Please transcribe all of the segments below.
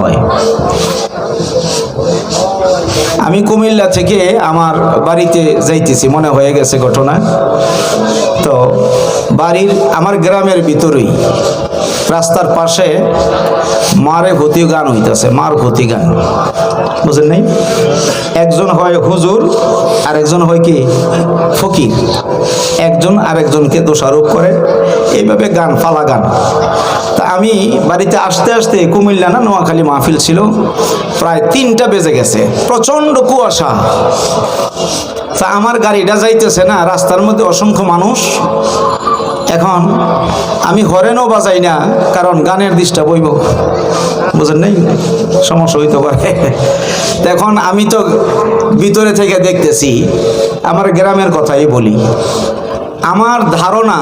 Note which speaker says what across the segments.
Speaker 1: হয়। আমি কুমিল্লা থেকে আমার বাড়িতে যাইতেছি মনে হয়ে গেছে ঘটনা। তো বাড়ির আমার গ্রামের ভিতরেই, রাস্তার পাশে মারে ভতি গান হইতেছে, মার ভতি গান। বুঝেন নাই? একজন হয় হুজুর আর একজন হয় কি? ফকির। একজন আরেকজনকে দোষারোপ করে, এইভাবে গান, ফালা গান। তা আমি বাড়িতে আসতে আসতে কুমিল্লা না নোয়াখালী মাহফিল ছিল, প্রায় তিনটা বেজে গেছে প্রচণ্ড কুয়াশা। তা আমার গাড়িটা যাইতেছে না, রাস্তার মধ্যে অসংখ্য মানুষ। এখন আমি হরেনও বাজাই না, কারণ গানের দৃষ্টা বইব। বুঝেন নেই? সমস্যা হইতে পারে। এখন আমি তো ভিতরে থেকে দেখতেছি, আমার গ্রামের কথাই বলি। আমার ধারণা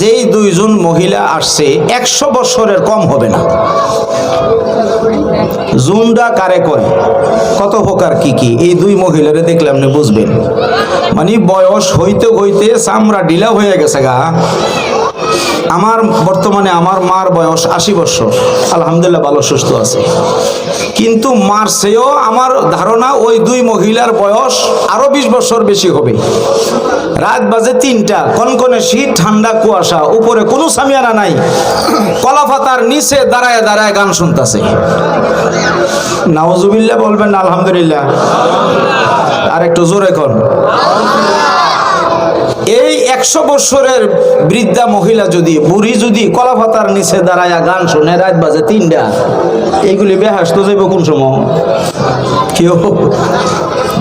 Speaker 1: যেই দুইজন মহিলা আসছে, একশো বছরের কম হবে না। জুমডা কারে করে? কত প্রকার কি কি? এই দুই মহিলারে দেখলাম না বুঝবেন। মানে বয়স হইতে হইতে চামড়া ডিলা হয়ে গেছে গা। আমার বর্তমানে আমার মার বয়স আশি বছর। আলহামদুলিল্লাহ ভালো, সুস্থ আছে। কিন্তু মার সেও আমার ধারণা ওই দুই মহিলার বয়স আরও বিশ বছর বেশি হবে। রাত বাজে তিনটা, কনকনে শীত, ঠান্ডা, কুয়াশা, উপরে কোনো সামিয়ানা নাই। কলাফাতার নিচে দাঁড়ায় দাঁড়ায় গান শুনতেছে। নাওজুবিল্লাহ বলবেন আলহামদুলিল্লাহ। আর একটু জোরে কর একশো বছরের বৃদ্ধা মহিলা যদি, বুড়ি যদি কলাপাতার নিচে দাঁড়ায়া গান শুনে, রাত বাজে তিনটা, এইগুলি বেহাস তো যাইব কোন সময়? কেউ?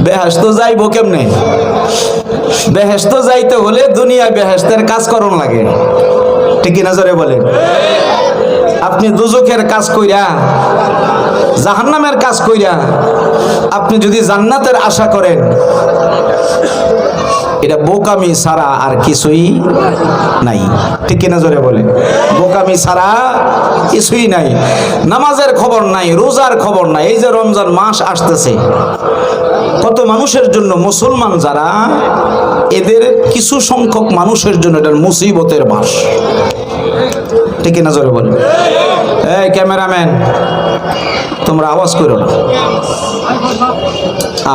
Speaker 1: বেহাস তো যাইব কেমনে? বেহেস্ত যাইতে হলে দুনিয়া বেহেস্তের কাজ করণ লাগে। ঠিক কিনা জোরে বলেন? আপনি দুজকের কাজ কইরা জাহান্নামের কাজ কইরা আপনি যদি জান্নাতের আশা করেন, এটা বোকামি ছাড়া আর কিছুই নাই। ঠিক কিনা জোরে বলে বোকামি ছাড়া কিছুই নাই। নামাজের খবর নাই, রোজার খবর নাই। এই যে রমজান মাস আসতেছে, কত মানুষের জন্য, মুসলমান যারা, এদের কিছু সংখ্যক মানুষের জন্য এটা মুসিবতের মাস। ঠিক কিনা জোরে বলে এই ক্যামেরাম্যান, তোমরা আওয়াজ করো না।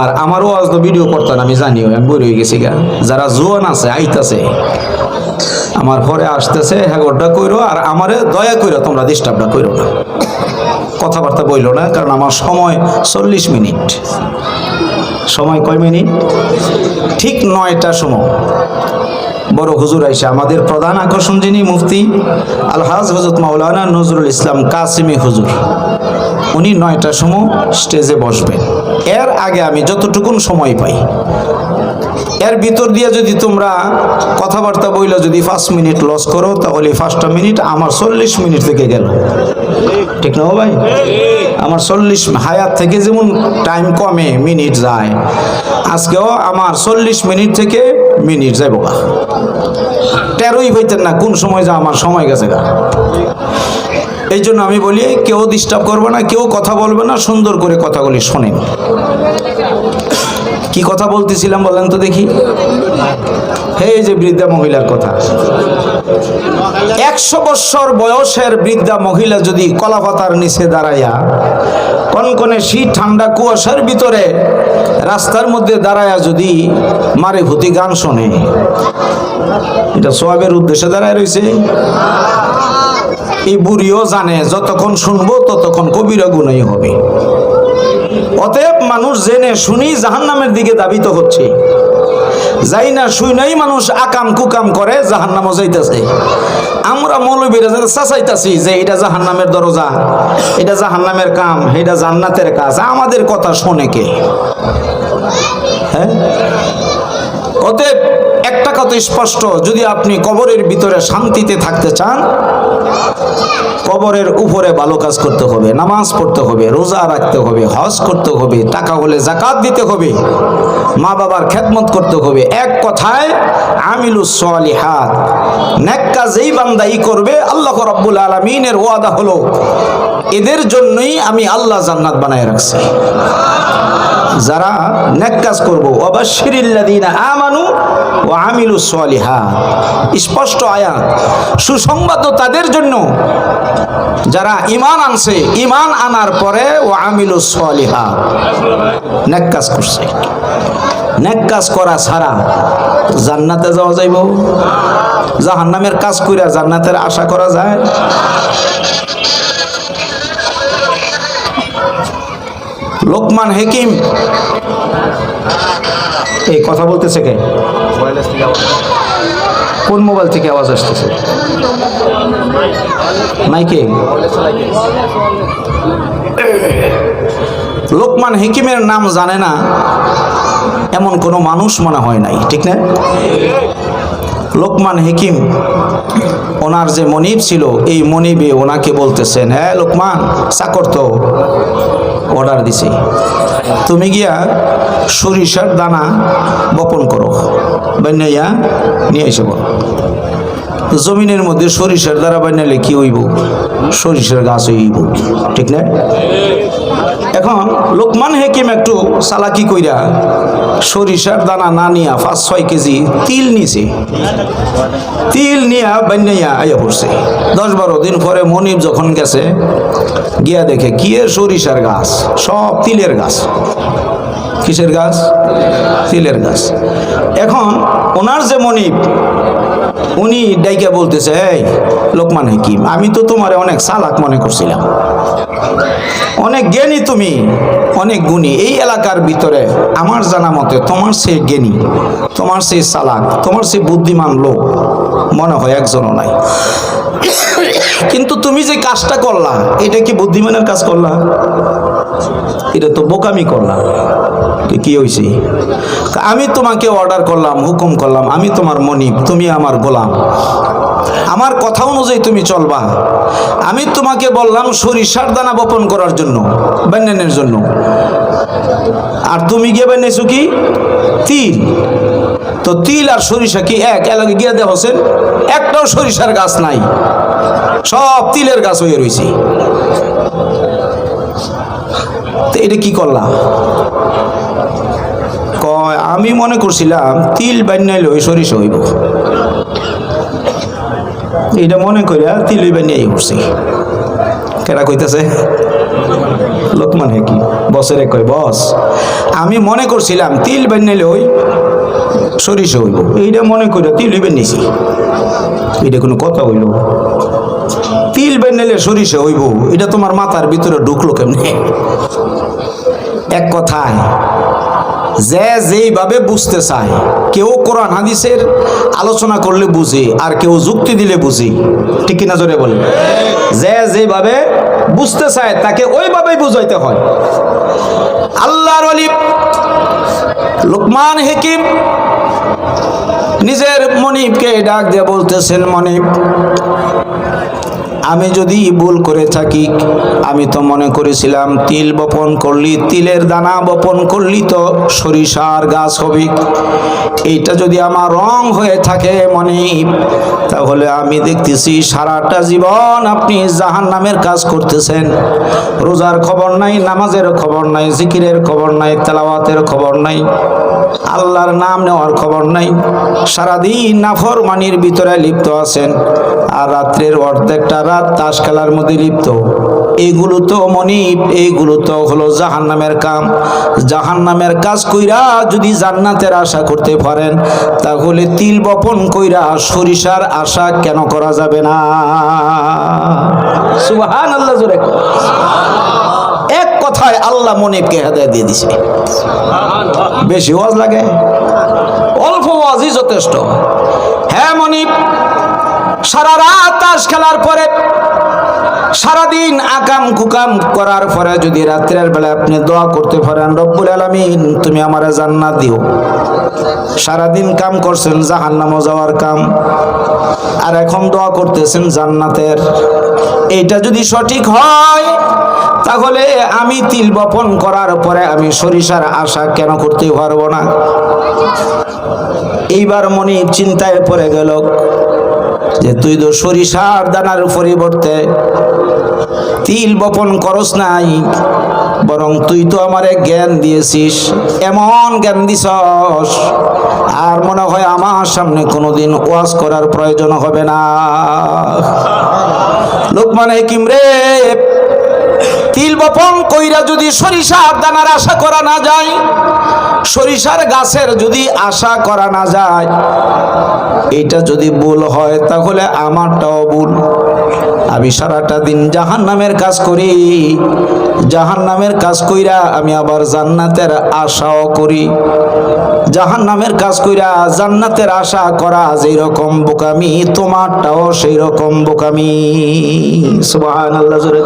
Speaker 1: আর আমারও আওয়াজ তো ভিডিও করতাম, আমি জানিও, আমি বই রয়ে গেছি গা। যারা জোয়ান আছে, আইতাছে। আমার ঘরে আসতেছে হ্যাগরটা কইরো, আর আমারে দয়া কইরো, তোমরা ডিস্টার্বটা কইরো না। কথাবার্তা বইলো না, কারণ আমার সময় চল্লিশ মিনিট। সময় কয় মিনিট? ঠিক নয়টা সময়। বড় হুজুর আইসা আমাদের প্রধান আকর্ষণ যিনি মুফতি, আলহাজ হজরত মাওলানা নজরুল ইসলাম কাসিমি হুজুর। উনি নয়টার সময় স্টেজে বসবেন। এর আগে আমি যতটুকুন সময় পাই। এর ভিতর দিয়ে যদি তোমরা কথাবার্তা বইলে যদি পাঁচ মিনিট লস করো, তাহলে পাঁচটা মিনিট আমার চল্লিশ মিনিট থেকে গেল। ঠিক না ভাই? আমার চল্লিশ হায়াত থেকে যেমন টাইম কমে মিনিট যায়। আজকেও আমার চল্লিশ মিনিট থেকে মিনিট যাইব গা। তেরোই হইতেন না, কোন সময় যা আমার সময় গেছে গা। এই জন্য আমি বলি, কেউ ডিস্টার্ব করবে না, কেউ কথা বলবে না, সুন্দর করে কথাগুলি শোনেন। কি কথা বলতেছিলাম বলেন তো দেখি। হে যে বৃদ্ধা মহিলার কথা। একশো বৎসর বয়সের বৃদ্ধা মহিলা যদি কলাপাতার নিচে দাঁড়াইয়া কনকনে শীত ঠান্ডা কুয়াশার ভিতরে রাস্তার মধ্যে দাঁড়ায় যদি মারে ভূতি গান শোনে। এটা সোয়াবের উদ্দেশ্যে দাঁড়ায় রয়েছে এই বুড়িও জানে, যতক্ষণ শুনব ততক্ষণ কবিরা গুণই হবে। অতএব মানুষ জেনে শুনি জাহান নামের দিকে দাবিত হচ্ছে। যাই না শুই নাই মানুষ আকাম কুকাম করে জাহান নামও যাইতেছে। আমরা মৌলবীরা যারা চাচাইতাছি যে এটা জাহান নামের দরজা, এটা জাহান নামের কাম, এটা জান্নাতের কাজ। আমাদের কথা শোনে কে? হ্যাঁ? অতএব একটা কথা স্পষ্ট, যদি আপনি কবরের ভিতরে শান্তিতে থাকতে চান কবরের উপরে ভালো কাজ করতে হবে, নামাজ পড়তে হবে, রোজা রাখতে হবে, হজ করতে হবে, টাকা হলে জাকাত দিতে হবে, মা বাবার খেদমত করতে হবে। এক কথায়, আমিলুস সলিহাত, নেক কাজ যেই বান্দা ই করবে, আল্লাহ রাব্বুল আলামিনের ওয়াদা হলো, এদের জন্যই আমি আল্লাহ জান্নাত বানায় রাখছি। যারা নেক কাজ করব। অবাশিরিল্লাদিনা আমানু ও আমিলু সলিহাত। স্পষ্ট আয়াত। সুসংবাদ তাদের জন্য। যারা ইমান আনছে ইমান আনার পরে ও আমিলু সলিহাত। নেক কাজ করছে। নেক কাজ করা ছাড়া জান্নাতে যাওয়া যাইব? জাহান্নামের কাজ কইরা জান্নাতের আশা করা যায়? লোকমান হেকিম। এই কথা বলতেছে কে? কোন মোবাইল থেকে আওয়াজ আসতেছে? মাইকে? লোকমান হেকিমের নাম জানে না, এমন কোনো মানুষ মনে হয় নাই, ঠিক না? লোকমান হেকিম, ওনার যে মনিব ছিল, এই মনিবে ওনাকে বলতেছেন হ্যাঁ লোকমান চাকর তো অর্ডার দিছে। তুমি গিয়া সরিষার দানা বপন করো। বান্যাইয়া নিয়ে এসে বলো। জমিনের মধ্যে সরিষার দ্বারা বানাইলে কি হইব? সরিষার গাছ হইব ঠিক না? এখন লোকমান হেকিম একটু সালাকি কইরা সরিষার দানা না নিয়া পাঁচ ছয় কেজি তিল নিছে। তিল নিয়া বান্যাইয়া আইয়া পড়ছে। দশ বারো দিন পরে মনিব যখন গেছে, গিয়া দেখে কিয়ে সরিষার গাছ? সব তিলের গাছ। কিসের গাছ? তিলের গাছ। এখন ওনার যে মনিব, উনি ডাইকা বলতেছে, এই, লোকমান হাকিম, আমি তো তোমারে অনেক চালাক মনে করছিলাম। অনেক জ্ঞানী তুমি, অনেক গুণী। এই এলাকার ভিতরে আমার জানা মতে তোমার সে জ্ঞানী, তোমার সে চালাক তোমার সে বুদ্ধিমান লোক মনে হয় একজনও নাই। কিন্তু তুমি যে কাজটা করলা, এটা কি বুদ্ধিমানের কাজ করলা? এটা তো বোকামি করলা কি- হয়েছে আমি তোমাকে অর্ডার করলাম, হুকুম করলাম, আমি তোমার মনিব, তুমি আমার গোলাম। আমার কথা অনুযায়ী তুমি চলবা। আমি তোমাকে বললাম সরিষার দানা বপন করার জন্য বান্যানের জন্য। আর তুমি গিয়ে বানিয়েছো কি? তিল। তো তিল আর সরিষা কি এক? এলাকা গিয়ে দেওয়া হোসেন, একটাও সরিষার গাছ নাই। সব তিলের গাছ হয়ে রয়েছে তো এটা কি করলাম? কয়, আমি মনে করছিলাম তিল বান্যাইলে ওই সরিষা হইব। এটা মনে করিয়া তিল বানিয়াই করছি কেনা কইতেছে? লোকমান হে কি বসেরে কয়, বস, আমি মনে করছিলাম তিল বান্যাইলে ওই সরিষা হইব। এইটা মনে করিয়া তিল বানিয়েছি। এটা কোনো কথা হইল তিল বান্যাইলে সরিষা হইব। এটা তোমার মাথার ভিতরে ঢুকলো কেমনে? এক কথায়, যে যেইভাবে বুঝতে চায়, কেউ কোরআন হাদিসের আলোচনা করলে বুঝে, আর কেউ যুক্তি দিলে বুঝে। ঠিক কিনা জোরে বলে যে যেভাবে বুঝতে চায়, তাকে ওইভাবেই বুঝাইতে হয়। আল্লাহর অলি লোকমান হেকিম নিজের মনিবকে ডাক দিয়ে বলতেছেন, মনিব আমি যদি ভুল করে থাকি, আমি তো মনে করেছিলাম তিল বপন করলি, তিলের দানা বপন করলি তো সরিষার গাছ হবে। এইটা যদি আমার রং হয়ে থাকে মনে, তাহলে আমি দেখতেছি সারাটা জীবন আপনি জাহান নামের কাজ করতেছেন। রোজার খবর নাই, নামাজের খবর নাই, জিকিরের খবর নাই, তেলাওয়াতের খবর নাই। আল্লাহর নাম নেওয়ার খবর নাই। সারাদিন নাফর মানির ভিতরে লিপ্ত আছেন। আর রাত্রের অর্ধেকটা রাত তাস খেলার মধ্যে লিপ্ত। এইগুলো তো মনিব এইগুলো তো হলো জাহান নামের কাম। জাহান নামের কাজ কইরা যদি জান্নাতের আশা করতে পারেন, তাহলে তিল বপন কইরা সরিষার আশা কেন করা যাবে না? সুবহান আল্লাহ জোরে। এক কথায় আল্লাহ মনিবকে হেদায় দিয়ে দিছে। বেশি ওয়াজ লাগে? অল্প ওয়াজই যথেষ্ট। হ্যাঁ মনিব, সারা রাত তাস খেলার পরে, সারাদিন আকাম কুকাম করার পরে যদি রাত্রের বেলা আপনি দোয়া করতে পারেন, রব্বুল আলামিন, তুমি আমারে জান্নাত দিও। সারাদিন কাম করছেন জাহান্নামও যাওয়ার কাম, আর এখন দোয়া করতেছেন জান্নাতের। এইটা যদি সঠিক হয় তাহলে আমি তিল বপন করার পরে আমি সরিষার আশা কেন করতে পারব না? এইবার মনে চিন্তায় পড়ে গেল যে তুই তো সরিষার দানার পরিবর্তে তিল বপন করস নাই, বরং তুই তো আমারে জ্ঞান দিয়েছিস, এমন জ্ঞান দিছস, আর মনে হয় আমার সামনে কোনোদিন ওয়াজ করার প্রয়োজন হবে না। লোকমান হেকিম রে তিল বপন কইরা যদি সরিষার দানার আশা করা না যায়, সরিষার গাছের যদি আশা করা না যায়, এটা যদি ভুল হয় তাহলে আমারটাও ভুল। আমি সারাটা দিন জাহান নামের কাজ করি জাহান নামের কাজ কইরা আমি আবার জান্নাতের আশাও করি। জাহান নামের কাজ কইরা জান্নাতের আশা করা যেই রকম বোকামি, তোমারটাও সেই রকম বোকামি। সুবহানাল্লাহ, জোরে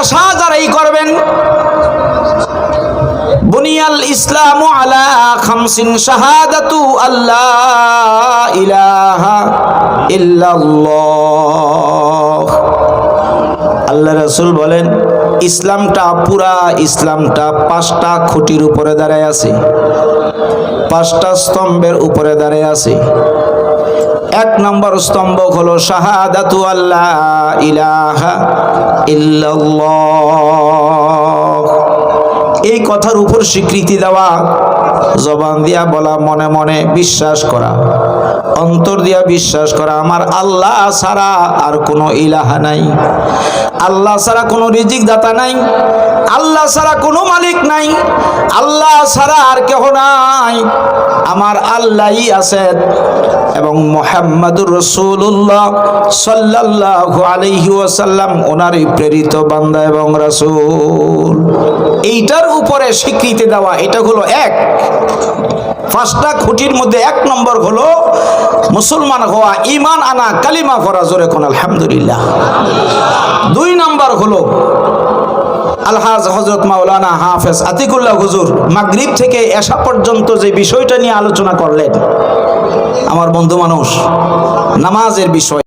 Speaker 1: আশা যারাই করবেন। বুনিয়াল ইসলামু আলা খামসিন শাহাদাতু আল্লাহ ইলাহা ইল্লাল্লাহ। আল্লাহ রাসূল বলেন, ইসলামটা পুরা ইসলামটা পাঁচটা খুঁটির উপরে দাঁড়ায় আছে, পাঁচটা স্তম্ভের উপরে দাঁড়ায় আছে। এক নম্বর স্তম্ভ হলো শাহাদাতু আল্লাহ ইলাহা এই কথার উপর স্বীকৃতি দেওয়া জবান দিয়া বলা, মনে মনে বিশ্বাস করা। অন্তর দিয়া বিশ্বাস করা, আমার আল্লাহ ছাড়া আর কোনো ইলাহা নাই। আল্লাহ ছাড়া কোনো রিজিক দাতা নাই। আল্লাহ ছাড়া কোনো মালিক নাই। আল্লাহ ছাড়া আর কেহ নাই। আমার আল্লাহই আছেন এবং মোহাম্মদুর রসুল্লাহ সাল্লাল্লাহু আলাইহি ওয়াসাল্লাম ওনারই প্রেরিত বান্দা এবং রাসূল। এইটার উপরে স্বীকৃতি দেওয়া, এটা হলো এক। পাঁচটা খুঁটির মধ্যে এক নম্বর হলো, মুসলমান হওয়া ইমান আনা, কালিমা করা জোরে কোন আলহামদুলিল্লাহ। দুই নম্বর হলো, আলহাজ হজরত মাওলানা হাফেজ আতিকুল্লাহ হুজুর মাগরিব থেকে এসা পর্যন্ত যে বিষয়টা নিয়ে আলোচনা করলেন, আমার বন্ধু মানুষ, নামাজের বিষয়।